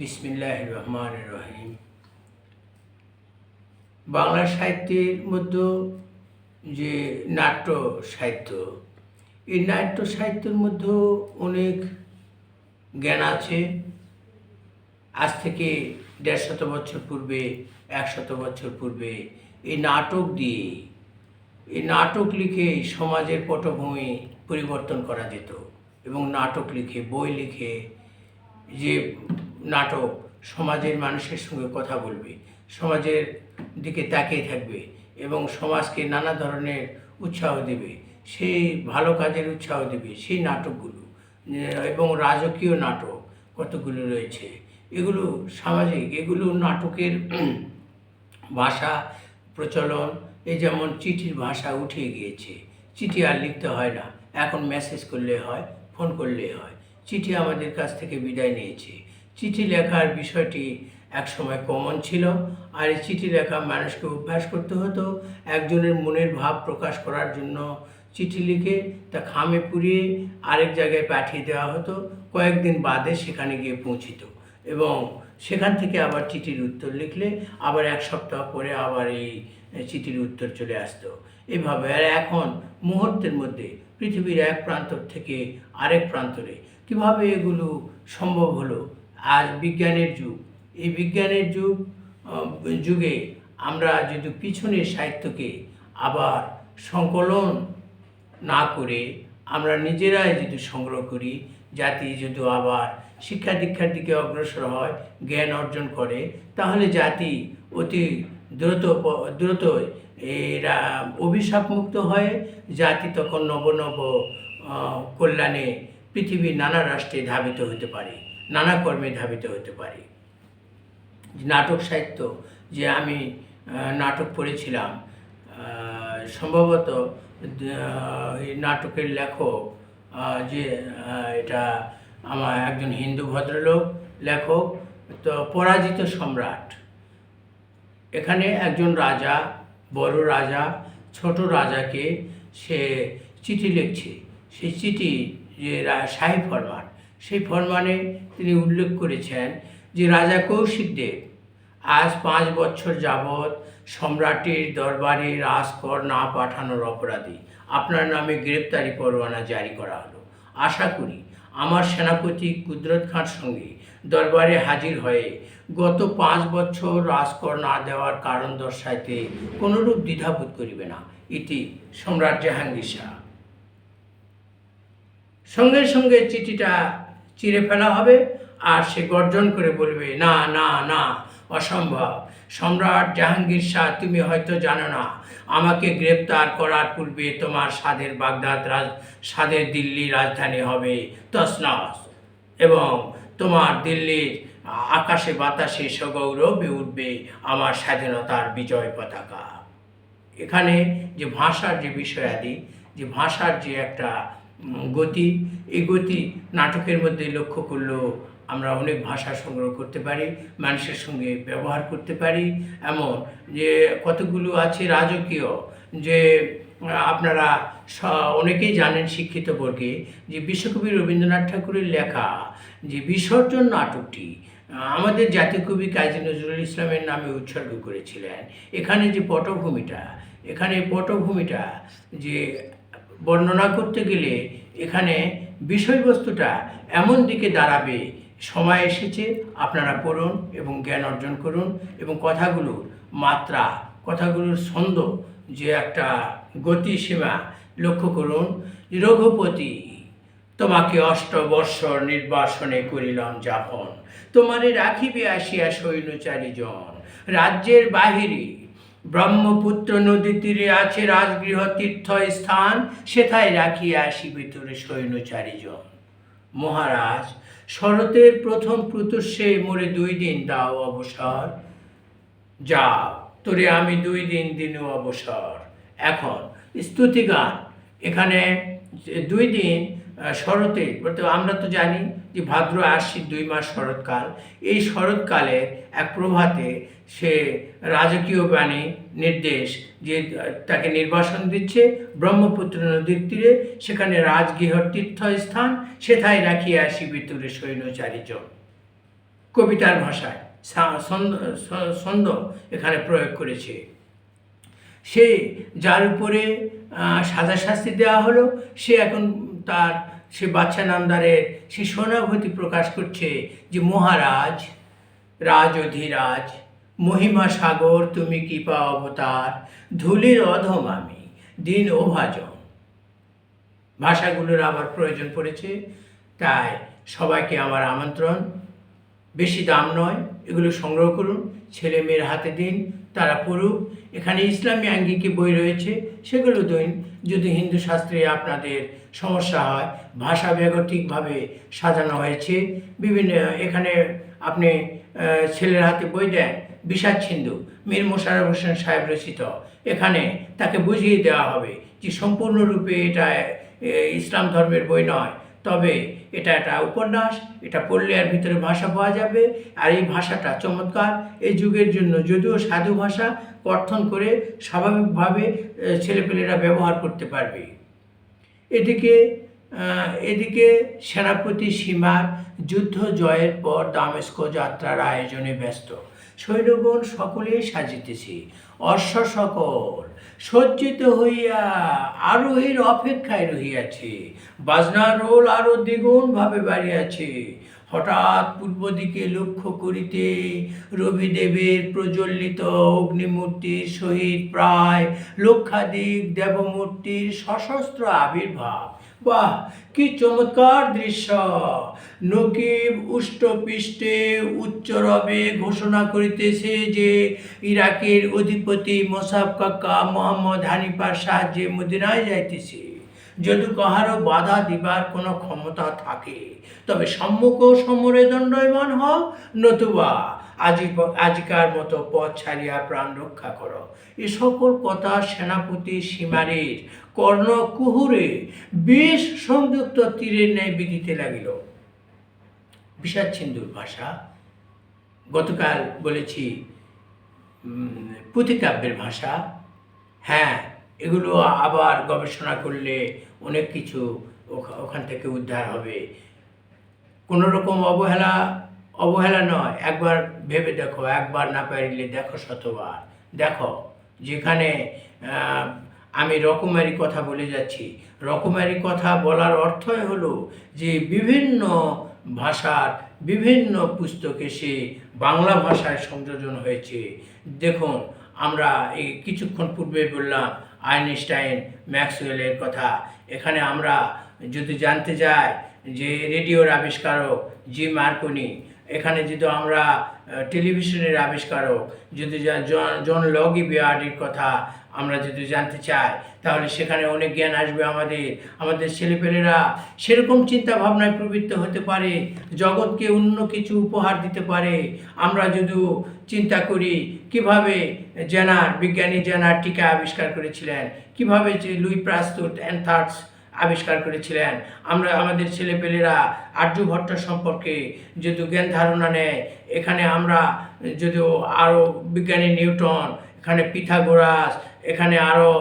বিসমিল্লাহ রহমান রহিম বাংলা সাহিত্যের মধ্যে যে নাট্য সাহিত্য, এই নাট্য সাহিত্যের মধ্যেও অনেক জ্ঞান আছে। আজ থেকে দেড় শত বছর পূর্বে একশত বছর পূর্বে এই নাটক দিয়ে, এই নাটক লিখে সমাজের পটভূমি পরিবর্তন করা যেত এবং নাটক লিখে, বই লিখে যে নাটক, সমাজের মানুষের সঙ্গে কথা বলবে, সমাজের দিকে তাকিয়ে থাকবে এবং সমাজকে নানা ধরনের উৎসাহ দেবে সেই ভালো কাজের উৎসাহ দেবে সেই নাটকগুলো। এবং রাজকীয় নাটক কতগুলো রয়েছে, এগুলো সামাজিক, এগুলো নাটকের ভাষা প্রচলন, এই যেমন চিঠির ভাষা উঠে গিয়েছে, চিঠি আর লিখতে হয় না, এখন মেসেজ করলে হয় ফোন করলে হয়, চিঠি আমাদের কাছ থেকে বিদায় নিয়েছে। চিঠি লেখার বিষয়টি একসময় কমন ছিল আর এই চিঠি লেখা মানুষকে অভ্যাস করতে হতো। একজনের মনের ভাব প্রকাশ করার জন্য চিঠি লিখে তা খামে পুড়িয়ে আরেক জায়গায় পাঠিয়ে দেওয়া হতো। কয়েকদিন বাদে সেখানে গিয়ে পৌঁছিত এবং সেখান থেকে আবার চিঠির উত্তর লিখলে আবার এক সপ্তাহ পরে আবার এই চিঠির উত্তর চলে আসতো। এভাবে আর এখন মুহূর্তের মধ্যে পৃথিবীর এক প্রান্ত থেকে আরেক প্রান্তরে কীভাবে এগুলো সম্ভব হলো আজ বিজ্ঞানের যুগ। এই বিজ্ঞানের যুগ যুগে আমরা যদি পিছনের সাহিত্যকে আবার সংকলন না করে আমরা নিজেরাই যদি সংগ্রহ করি, জাতি যদি আবার শিক্ষা দীক্ষার দিকে অগ্রসর হয়, জ্ঞান অর্জন করে, তাহলে জাতি অতি দ্রুত দ্রুত এরা অভিশাপ মুক্ত হয়ে জাতি তখন নব নব কল্যাণে পৃথিবীর নানা রাষ্ট্রে ধাবিত হতে পারে। নানা কর্মে ধাবিত হতে পারে। নাটক সাহিত্য যে আমি নাটক পড়েছিলাম সম্ভবত নাটকের লেখক যে এটা আমার একজন হিন্দু ভদ্রলোক, লেখক, তো পরাজিত সম্রাট। এখানে একজন রাজা, বড় রাজা, ছোট রাজাকে সে চিঠি লিখছে। সেই চিঠি যে শাহী ফরমান। সেই ফরমানে তিনি উল্লেখ করেছেন যে রাজা কৌশিকদেব আজ পাঁচ বছর যাবৎ সম্রাটের দরবারে রাজকর না পাঠানোর অপরাধী। আপনার নামে গ্রেপ্তারি পরোয়ানা জারি করা হলো। আশা করি আমার সেনাপতি কুদরত খাঁর সঙ্গে দরবারে হাজির হয়ে গত পাঁচ বছর রাজকর না দেওয়ার কারণ দর্শাইতে কোনরূপ দ্বিধাবোধ করিবে না। ইতি সম্রাট জাহাঙ্গীর সঙ্গে সঙ্গে চিঠিটা চিরে ফেলা হবে আর সে গর্জন করে বলবে, না না না, অসম্ভব। সম্রাট জাহাঙ্গীর শাহ, তুমি হয়তো জানো না, আমাকে গ্রেপ্তার করার পূর্বে তোমার স্বাদের বাগদাদ রাজ, স্বাদের দিল্লি রাজধানী হবে তসনস এবং তোমার দিল্লির আকাশে বাতাসে সগৌরবে উঠবে আমার স্বাধীনতার বিজয় পতাকা। এখানে যে ভাষার যে বিষয়াদি, যে ভাষার যে একটা গতি, এই গতি নাটকের মধ্যে লক্ষ্য করলেও আমরা অনেক ভাষা সংগ্রহ করতে পারি, মানুষের সঙ্গে ব্যবহার করতে পারি। এমন যে কতগুলো আছে রাজকীয় যে আপনারা অনেকেই জানেন শিক্ষিত বর্গে যে বিশ্বকবি রবীন্দ্রনাথ ঠাকুরের লেখা যে বিসর্জন নাটকটি আমাদের জাতীয় কবি কাজী নজরুল ইসলামের নামে উৎসর্গ করেছিলেন। এখানে যে পটভূমিটা, এখানে পটভূমিটা যে বর্ণনা করতে গেলে এখানে বিষয়বস্তুটা এমন দিকে দাঁড়াবে, সময় এসেছে, আপনারা পড়ুন এবং জ্ঞান অর্জন করুন এবং কথাগুলোর মাত্রা, কথাগুলোর ছন্দ যে একটা গতিসীমা লক্ষ্য করুন। রঘুপতি, তোমাকে অষ্টবৎসর নির্বাসনে করিলাম যাপন। তোমারে রাখিবে আসিয়া সৈন্যচারী জন রাজ্যের বাহিরে ব্রহ্মপুত্র নদী তীরে আছে রাজগৃহ তীর্থ স্থান সেথায় রাখিয়া আসিবে তোরে সৈন্যচারী জন মহারাজ, শরতের প্রথম প্রতুষ্যে মোরে দুই দিন দাও অবসর। যাও, তোরে আমি দুই দিন দিনও অবসর। এখন, স্তুতিগান, এখানে দুই দিন শরতে আমরা তো জানি যে ভাদ্র আশ্বিন দুই মাস শরৎকাল। এই শরৎকালে এক প্রভাতে সে রাজকীয় বাণী নির্দেশ যে তাকে নির্বাসন দিচ্ছে ব্রহ্মপুত্র নদীর তীরে। সেখানে রাজগৃহ তীর্থস্থান, সেথায় রাখিয়া আসিবে তোরে সৈন্যচারী জন কবিতার ভাষায় ছন্দ- এখানে প্রয়োগ করেছে। সে যার উপরে সাজা শাস্তি দেওয়া হলো, সে এখন তার সে বাচ্চা নামদারের সে সোনাভূতি প্রকাশ করছে যে, মহারাজ রাজ অধিরাজ মহিমা সাগর তুমি কৃপা অবতার? ধুলির অধম আমি, দিন ওভাজন ভাষাগুলোর আবার প্রয়োজন পড়েছে, তাই সবাইকে আমার আমন্ত্রণ। বেশি দাম নয়, এগুলো সংগ্রহ করুন ছেলে মেয়ের হাতে দিন তারা পড়ুক এখানে ইসলামী আঙ্গিকে বই রয়েছে, সেগুলো দিন, যদি হিন্দু শাস্ত্রে আপনাদের সমস্যা হয়, ভাষা ব্যাগতিকভাবে সাজানো হয়েছে, বিভিন্ন, এখানে আপনি ছেলের হাতে বই দেন, বিষাদ মীর মোশারফ হোসেন সাহেব রচিত, এখানে তাকে বুঝিয়ে দেওয়া হবে যে সম্পূর্ণরূপে এটা ইসলাম ধর্মের বই নয় তবে এটা একটা উপন্যাস, এটা পড়লে এর ভিতরে ভাষা পাওয়া যাবে। আর এই ভাষাটা চমৎকার। এই যুগের জন্য যদিও সাধু ভাষা কর্থন করে স্বাভাবিকভাবে ছেলেপেলেরা ব্যবহার করতে পারবে। এদিকে এদিকে সেনাপতি সীমার যুদ্ধ জয়ের পর দামেস্ক যাত্রার আয়োজনে ব্যস্ত। সৈন্যগণ সকলেই সাজিতেছি। অশ্ব সকল সজ্জিত হইয়া আরোহীর অপেক্ষায় রহিয়াছে। বাজনার রোল আরও দ্বিগুণ ভাবে বাড়িয়াছে। হঠাৎ পূর্ব দিকে লক্ষ্য করিতে রবিদেবের প্রজ্বলিত অগ্নিমূর্তির সহিত প্রায় লক্ষাধিক দেবমূর্তির সশস্ত্র আবির্ভাব। বাহ, কি চমৎকার দৃশ্য। নকিব উষ্টপিষ্টে উচ্চরবে ঘোষণা করিতেছে যে ইরাকের অধিপতি মোসাফ কাকা মোহাম্মদ হানিফার সাহায্যে মদিনায় যাইতেছে। যদি কাহারও বাধা দিবার কোনো ক্ষমতা থাকে, তবে সম্মুখ সমরে দণ্ডায়মান হও। নতুবা আজি আজিকার মতো পথ ছাড়িয়া প্রাণ রক্ষা করো। এ সকল কথা সেনাপতি সীমারের কর্ণ কুহুরে বেশ সংযুক্ত তীরের ন্যায় বিধিতে লাগিল। বিষাদ সিন্ধুর ভাষা, গতকাল বলেছি পুঁথিকাব্যের ভাষা। হ্যাঁ এগুলো আবার গবেষণা করলে অনেক কিছু ওখা- ওখান থেকে উদ্ধার হবে। কোনো রকম অবহেলা অবহেলা নয়। একবার ভেবে দেখো, একবার না পারিলে দেখো শতবার। দেখো, যেখানে আমি রকমারি কথা বলে যাচ্ছি। রকমারি কথা বলার অর্থই হলো যে বিভিন্ন ভাষার বিভিন্ন পুস্তকে সে বাংলা ভাষায় সংযোজন হয়েছে। দেখুন আমরা এই কিছুক্ষণ পূর্বে বললাম আইনস্টাইন ম্যাক্সওয়েলের কথা। এখানে আমরা যদি জানতে যাই যে রেডিওর আবিষ্কারক জি মার্কনি এখানে যদি আমরা টেলিভিশনের আবিষ্কারক যদি জন লগি বিয়ার্ডির কথা আমরা যদি জানতে চাই, তাহলে সেখানে অনেক জ্ঞান আসবে আমাদের। আমাদের ছেলেপেলেরা সেরকম চিন্তা ভাবনায় প্রবৃত্ত হতে পারে, জগৎকে অন্য কিছু উপহার দিতে পারে। আমরা যদি চিন্তা করি, কীভাবে জেনার, বিজ্ঞানী জেনার টিকা আবিষ্কার করেছিলেন? কীভাবে যে লুই প্রাস্তুত অ্যান্থার্স আবিষ্কার করেছিলেন। আমরা আমাদের ছেলেপেলেরা আর্যভট্ট সম্পর্কে যদি জ্ঞান ধারণা নেয়, এখানে আমরা যদিও আরও বিজ্ঞানী নিউটন, এখানে পিথাগোরাস, এখানে আরও